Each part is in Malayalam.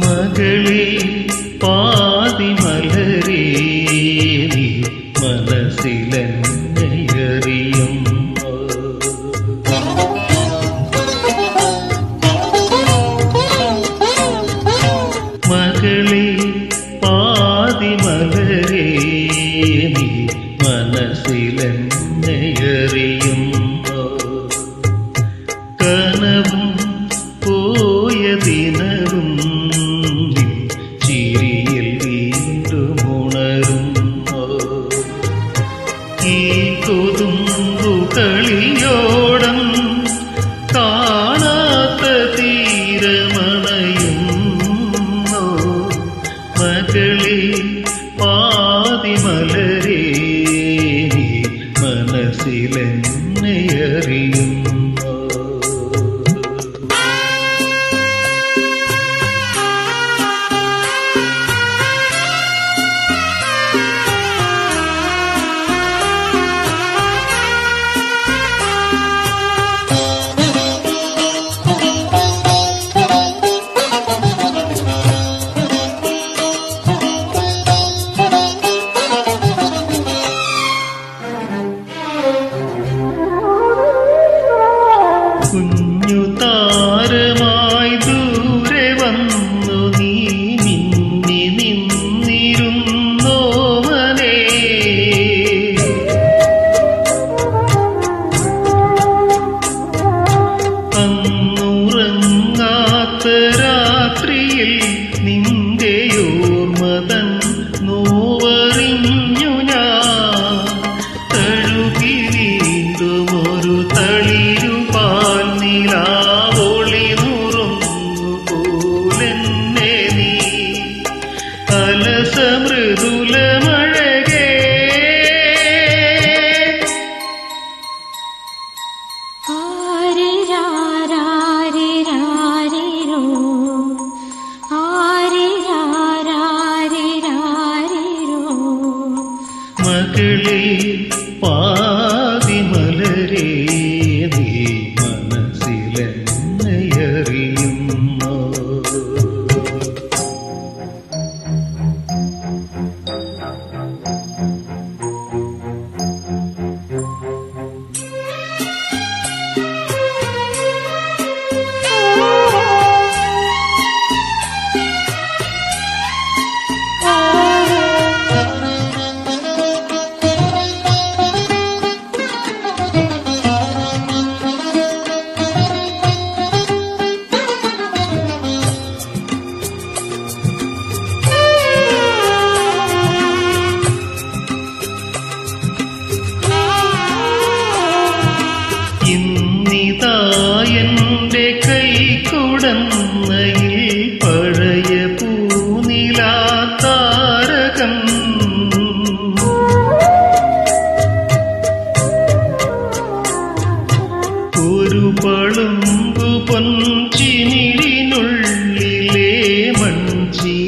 மகளே பாதி மலரே நீ மனசிலன் அறியும். மகளே பாதி மலரே நீ മനസ്സിലെന്നെ രാത്രിയിൽ നിന്റെ ഓർമ്മതൻ നോവറിഞ്ഞു ഞാൻ. തഴുകി വീണ്ടും ഒരു തളിരുപാൽ നിലാവൊളി നുറുന്നു പോലെന്നെ നീ. അലസമൃദുല மகளே பா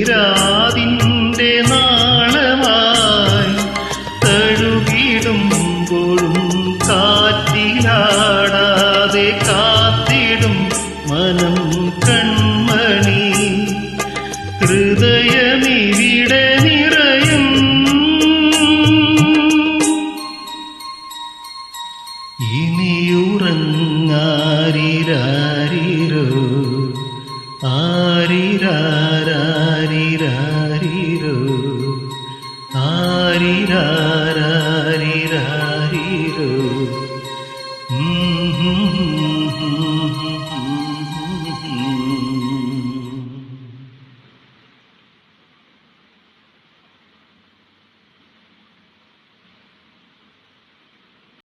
മൺചിരാതിന്റെ നാളമായി തഴുകിടുമ്പോഴും കാറ്റിലാടാതെ കാത്തിടും മനം കൺമണി. ഹൃദയമിവിടെ നിറയും. ഇനിയുറങ്ങാരിരാരിരോ ആരിരാരാരിരാരിരോ ആരിരാരാരിരാരിരോ